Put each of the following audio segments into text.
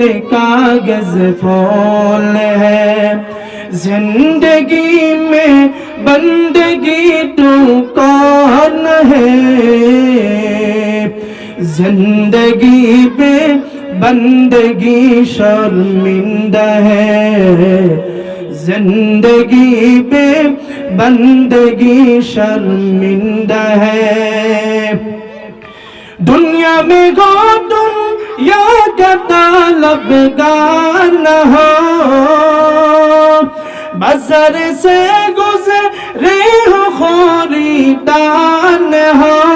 कागज फूल है जिंदगी में बंदगी तू कौन है जिंदगी पे बंदगी शर्मिंदा है जिंदगी पे बंदगी शर्मिंदा है दुनिया में गो तुम या का یادگار نہ ہو۔ بسر سے گزرے ہو، خوری دان ہو۔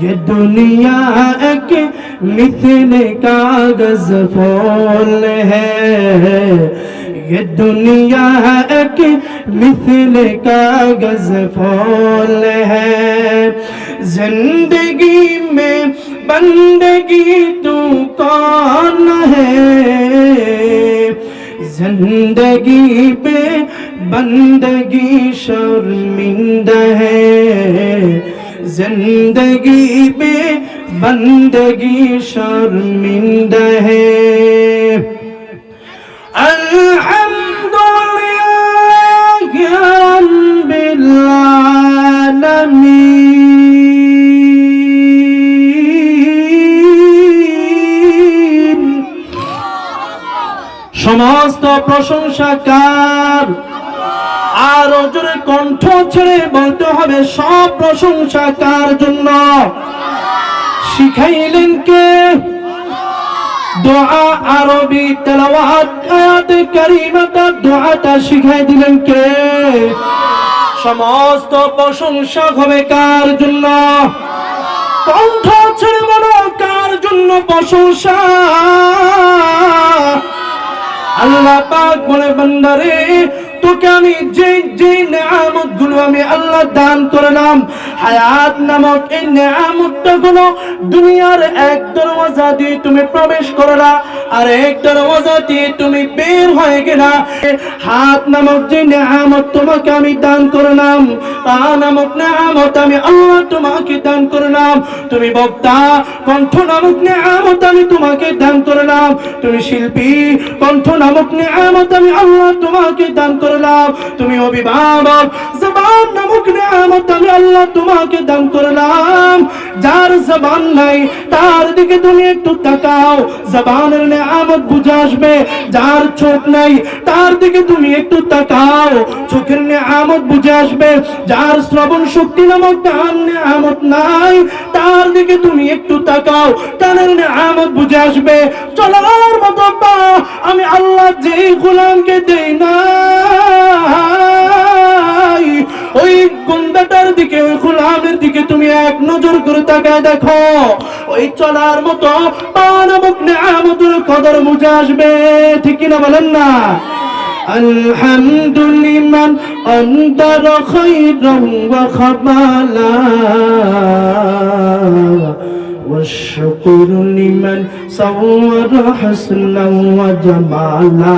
یہ دنیا ایک مثل کاغذ پھول ہے۔ یہ دنیا ایک مثل کاغذ پھول ہے۔ زندگی میں بندگی تو کون ہے زندگی پہ بندگی شرمندہ ہے زندگی پہ بندگی شرمندہ ہے اللہ সমস্ত প্রশংসা কার? আর জোরে কণ্ঠ ছেড়ে বলতে হবে, সব প্রশংসা কার জন্য? শিখাইলেন কে? দোয়া আরবি কারিমাটা দোয়াটা শিখাই দিলেন কে? সমস্ত প্রশংসা হবে কার জন্য? কণ্ঠ ছেড়ে বলো, কার জন্য প্রশংসা? আল্লাহ পাক বলে, বান্দারে, তোকে আমি যে যে নেয়ামতগুলো আমি আল্লাহ দান করে নাম হায়াত নামক এই নেয়ামতটা গুলো দুনিয়ার এক দরওয়াজা দিয়ে তুমি প্রবেশ করলা। আর এক দরওয়াজা দিয়ে তুমি বের হয়ে গেলা। হাত নামক যে তোমাকে আমি দান করলাম, পা নামক আমি আল্লাহ তোমাকে দান করলাম। তুমি বক্তা, কণ্ঠ নামক নেয়ামত আমি তোমাকে দান করলাম। তুমি শিল্পী, কণ্ঠ নামক নেয়ামত আমি আল্লাহ তোমাকে দান করলাম। তুমি অভিভাবক, জবান নামক নেয়ামত আমি আল্লাহ তোমাকে দান করলাম। যার জবান নাই, তার দিকে তুমি একটু তাকাও। জবানের নেয়ামত বুঝে আসবে, যার চোখ নাই, তার দিকে তুমি একটু তাকাও। চোখের নেয়ামত বুঝে আসবে, যার শ্রবণ শক্তি নামক কান নেয়ামত নাই, তার দিকে তুমি একটু তাকাও। কানের নেয়ামত বুঝে আসবে, চলার মতো আমি আল্লাহ যে গোলামকে দেই না। ওই গুন্দাটার দিকে ওই গোলামের দিকে তুমি এক নজর করে তাকায় দেখো ওই চলার মতো পা নামক নেয়ামতের কদর বুঝে আসবে ঠিক কিনা বলেন না الحمد لمن أنذر خيرا وخبالا والشكر لمن صور حسنا وجمالا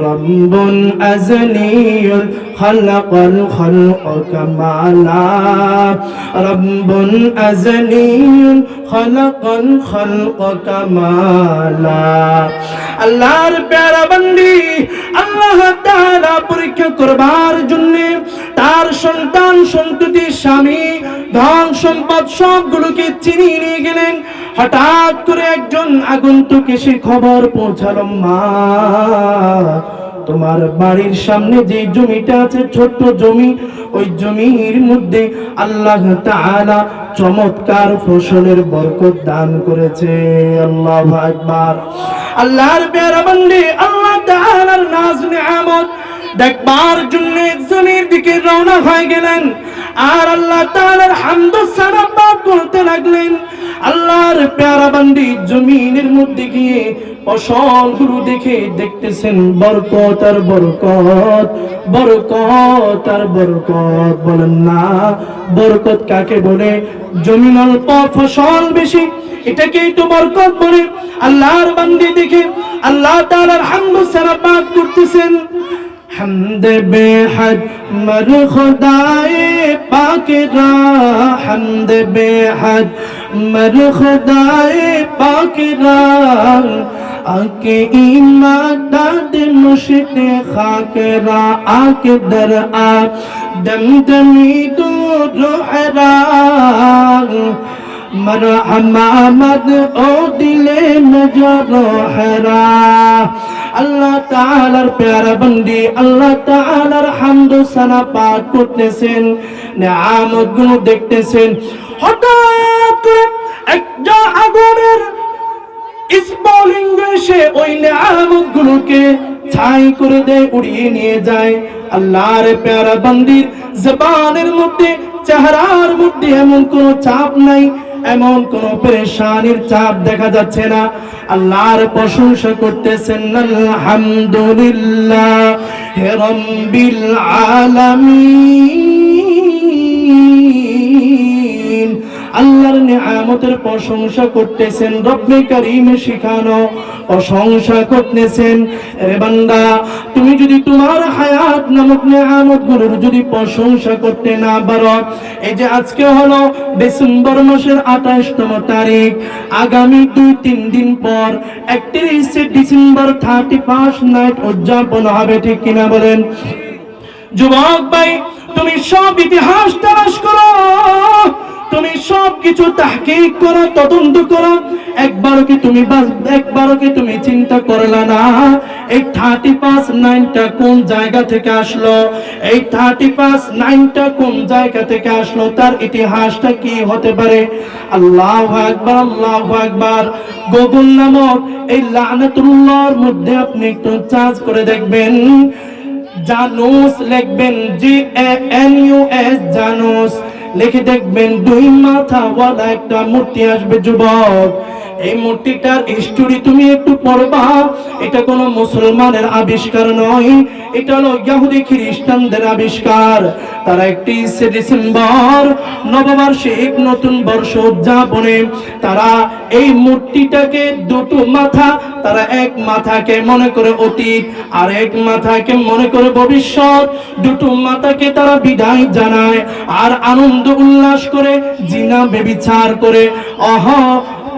رب أزلي خلق الخلق كمالا رب أزلي خلق الخلق كمالا আল্লাহর প্যারা বন্দি আল্লাহ তাআলা পরীক্ষা করবার জন্য তার সন্তান সন্ততি স্বামী, ধন সম্পদ সবগুলোকে চিনিয়ে নিয়ে গেলেন। হঠাৎ করে একজন আগন্তুক এসে খবর পৌঁছালো, মা, তোমার বাড়ির সামনে যে জমিটা আছে, ছোট্ট জমি, ওই জমির মধ্যে আল্লাহ তাআলা চমৎকার ফসলের বরকত দান করেছে। আল্লাহু আকবার। আল্লাহর পেয়ারা বান্দে, আল্লাহ তাআলার নাজ নিয়ামত দেখবার জন্য জমির দিকে রওনা হয়ে গেলেন। আর আল্লাহ তালের হান্দ সানাবা করতে লাগলেন। আল্লাহর প্যারা বান্দি জমিনের মধ্যে গিয়ে অসল গুরু দেখে দেখতেছেন, বরকত আর বরকত বরকত আর বরকত। বলেন না, বরকত কাকে বলে? জমিন অল্প, ফসল বেশি, এটাকেই তো বরকত বলে। আল্লাহর বান্দি দেখে আল্লাহ তালার হান্দ সারা করতেছেন। হামদে বেহাদ মারু খোদায়ে পাকে হামদ বেহাদ মর খুদায়ে পাকে আকে ইমা দাদ মুশতে খাকে রা, আকে দর আ দমদমি দো রুহরা مرحمہ مد او دل مجروحرا আল্লাহ তাআলার পেয়ারা বন্দি আল্লাহ তাআলার হামদ সানা পাঠ করতেছেন, নিয়ামতগুলো দেখতেছেন। হঠাৎ একটা আগুনের এসে ওই নিয়ামত গুলোকে ছাই করে দেয়, উড়িয়ে নিয়ে যায়। আল্লাহর পেয়ারা বন্দির জবানের মধ্যে, চেহারার মধ্যে এমন কোন চাপ নাই। এমন কোন পরেশানির চাপ দেখা যাচ্ছে না। আল্লাহর প্রশংসা করতেছেন আলহামদুলিল্লাহ হে রব্বিল আলামিন। আল্লাহর নিয়ামতের প্রশংসা করতেছেন, রব্বে কারিমে শিখানো প্রশংসা করতেছেন। রে বান্দা, তুমি যদি তোমার হায়াত নামক নিয়ামতগুলোর যদি প্রশংসা করতে না পারো, এই যে আজকে হলো ডিসেম্বর মাসের আঠাশতম তারিখ, আগামী দুই তিন দিন পর একত্রিশে ডিসেম্বর থার্টি ফার্স্ট নাইট উদযাপন হবে, ঠিক কিনা বলেন? যুবক ভাই, তুমি সব ইতিহাস তালাশ করো। তুমি সব কিছু তাহকিক করো, তদন্ত করো। একবারও কি তুমি একবারও কি তুমি চিন্তা করলা না? এই থার্টি পাঁচ নাইনটা কোন জায়গা থেকে আসলো? এই থার্টি পাঁচ নাইনটা কোন জায়গা থেকে আসলো? তার ইতিহাসটা কি হতে পারে? আল্লাহ একবার আল্লাহ একবার গুগল নামক এই লানাতুল্লাহর মধ্যে আপনি একটু চার্জ করে দেখবেন। জানুস লিখবেন G A N U S জানুস। লিখে দেখবেন দুই মাথাওয়ালা একটা মূর্তি আসবে যুবক। এই মূর্তিটার স্টোরি তুমি একটু পড়বা। এটা কোনো মুসলমানের আবিষ্কার নয়। এটা হলো ইহুদি খ্রিস্টানদের আবিষ্কার। তারা একত্রিশে ডিসেম্বর নববার্ষিক নতুন বর্ষ উদযাপনে। তারা এই মূর্তিটাকে দুটো মাথা, তারা এক মাথাকে মনে করে অতীত আর এক মাথাকে মনে করে ভবিষ্যৎ। দুটো মাথাকে তারা বিদায় জানায় আর আনন্দ উল্লাস করে, জিনা বেবিচার করে। অহ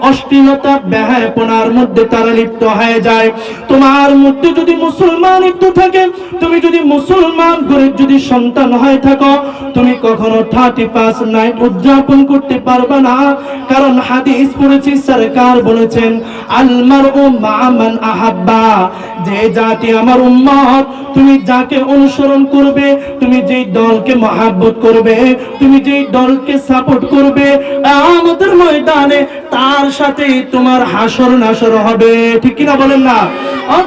অশ্লীলতা ব্যহাপনার মধ্যে তারা লিপ্ত হয়ে যায়। তোমার মধ্যে যদি মুসলমানিত্ব থাকে, তুমি যদি মুসলমান করে যদি সন্তান হয়ে থাকো, তুমি কখনো থার্টি পাঁচ নাইট উদযাপন করতে পারবে না। কারণ হাদিস পড়েছি, সরকার বলেছেন আলমার ও মামান আহাব্বা। যে জাতি আমার উম্মত, তুমি যাকে অনুসরণ করবে, তুমি যেই দলকে মহাব্বত করবে, তুমি যেই দলকে সাপোর্ট করবে আমাদের ময়দানে তার সাথে তোমার হাসর নাসর হবে। ঠিক কিনা বলেন না?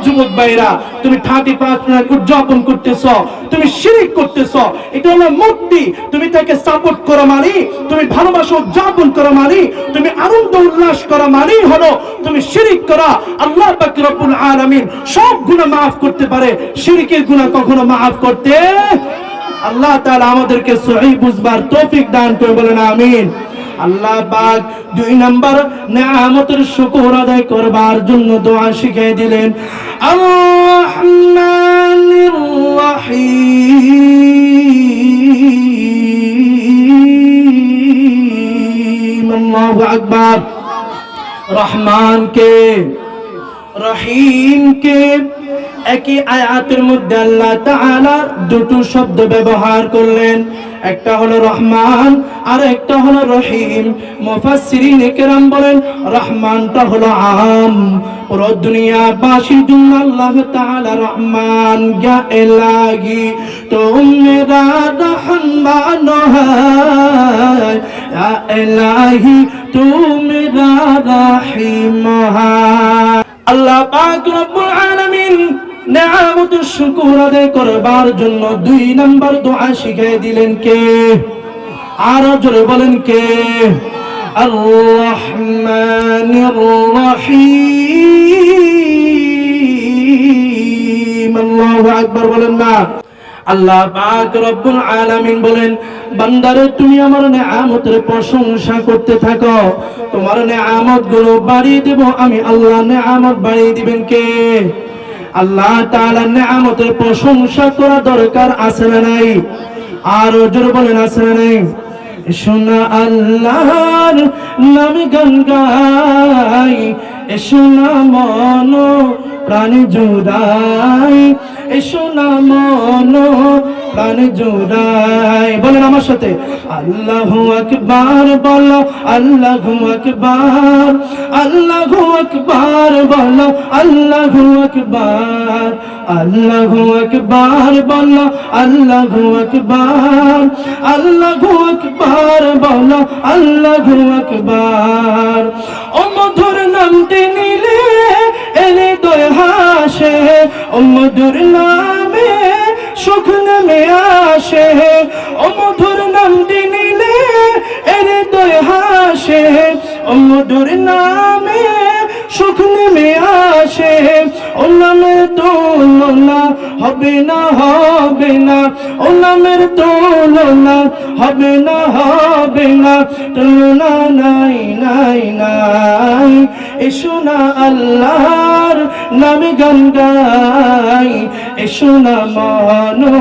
যুবক ভাইরা, তুমি থার্টি পাঁচ উদযাপন করতেছ, তুমি শিরিক করতেছ, এটা হলো মূর্তি তুমি তাকে সাপোর্ট করা মানে তুমি ভালোবাসা উদযাপন করা মানে তুমি আনন্দ উল্লাস করা মানেই হলো তুমি শিরিক করা। আল্লাহ পাক রব্বুল আলামিন সব গুনাহ maaf করতে পারে। শিরিকের গুনাহ কখনো maaf করতে আল্লাহ তাআলা আমাদেরকে সহি বুঝবার তৌফিক দান করে বলেন, আমিন। আল্লাহ পাক দুই নাম্বার নিয়ামতের শুকর আদায় করবার জন্য দোয়া শিখিয়ে দিলেন। আল্লাহু রহমান কে রহিম কে একই আয়াতের মধ্যে আল্লাহ তাআলা দুটো শব্দ ব্যবহার করলেন। একটা হলো রহমান আর একটা হলো রহিম। মুফাসসিরিন কেরাম বলেন, রহমানটা হলো আম। পুরো দুনিয়াবাসীর জন্য আল্লাহ তাআলা রহমান। গা এলাহি তো মেরা রহমান হয়। এলাহি তু মেরা রহিম আল্লাহ পাক রব্বুল আলামিন নেয়ামতের শুকর আদায় করবার জন্য দুই নাম্বার দোয়া শিখিয়ে দিলেন কে? আরও জোরে বলেন কে? আর-রহমানির রহিম। আল্লাহু বলেন না। আল্লাহ পাক রব্বুল আলামিন বলেন, বান্দারে, তুমি আমার নেয়ামতের প্রশংসা করতে থাকো। তোমার নেয়ামতগুলো বাড়িয়ে দেব, আমি আল্লাহ নে নেয়ামত বাড়িয়ে দিবেন কে? আল্লাহ তাআলার নেয়ামতের প্রশংসা করা দরকার, আছে না নাই? আর জোর বলেন, আছে না নাই? শোনা আল্লাহর নামে গান গাই মন, প্রাণ জুদাই এসো মন প্রাণ জোড়াই বলেন আমার সাথে, আল্লাহ আকবার বলো, আল্লাহ আকবার আল্লাহ আকবার বলো, আল্লাহ আকবার আল্লাহ আকবার বলো, আল্লাহ আকবার আল্লাহ আকবার বলো, আল্লাহ আকবার। ও মধুর নামটি নিলে এলে দয় হাসে, ও মধুর নামে সুখ নেমে আসে ও মধুর নামটি নিলে এলে দয় হাসে ও মধুর নামে সুখ নেমে আসে, ও নামের তুলনা হবে না হবে না, ও নামের তুলনা হবে না হবে না, তুলনা নাই নাই নাই। এসো না আল্লাহর নামে গান গাই এসো না মানো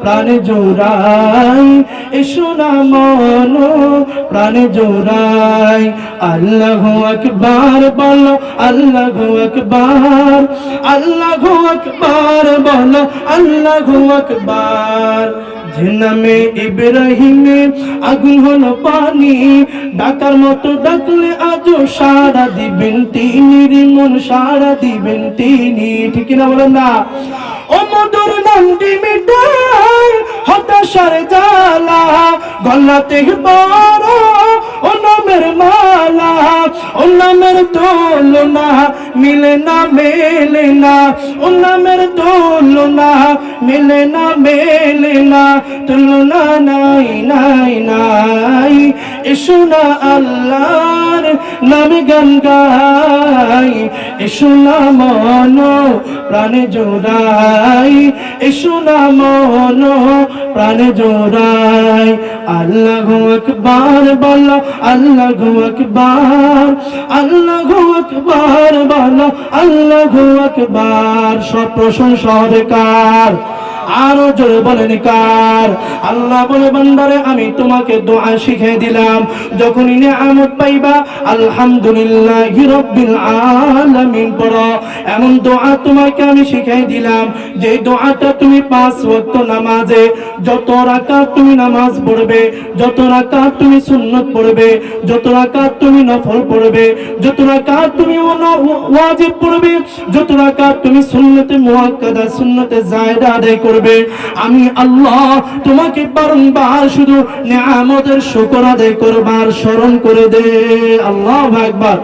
প্রাণ জোড়াই। এসো মন, প্রাণ জোড়াই। আল্লাহ আকবার বলো, আল্লাহ আকবার। আল্লাহ আকবার বলো, আল্লাহ আকবার। নামে ইব্রাহিমে আগুন হলো পানি। ডাকার মতো ডাকলে আজও সারা দিবেন তিনি মন সারা দিবেন তিনি। ঠিক না বলেন না? ও মধুর নামটি মিটাই হতাশার জ্বালা গলাতে বড় ও নামের মালা ও নামের তুলনা মিলে না মেলে না ও নামের তুলনা নাই নাই নাই এসো আল্লাহর নামে গান গাই এসো মন প্রাণে জোড়াই এসো না মন প্রাণে জোড়াই। আল্লাহ আকবার, বলো, আল্লাহ আকবার আল্লাহ আকবার, বলো, আল্লাহ আকবার। সব প্রশংসা সরকার কার? আরও জোরে বলেন কার? আল্লাহ বলে, বান্দারে, আমি তোমাকে দোয়া শিখিয়ে দিলাম। যখনই নিয়ামত পাইবা, আলহামদুলিল্লাহ রাব্বিল আলামিন পড়ো। এমন দোয়া তোমাকে আমি শিখিয়ে দিলাম যে দোয়াটা তুমি পাঁচ ওয়াক্ত নামাজে, যত রাকাত তুমি নামাজ পড়বে, যত রাকাত তুমি সুন্নত পড়বে, যত রাকাত তুমি নফল পড়বে, যত রাকাত তুমি ওয়াজিব পড়বে, যত রাকাত তুমি সুন্নতে মুআক্কাদা, সুন্নতে জায়দা আদায় করবে আমি আল্লাহ তোমাকে বারংবার শুধু নিয়ামতের শুকর আদায় করবার স্মরণ করে দে। আল্লাহ আকবার।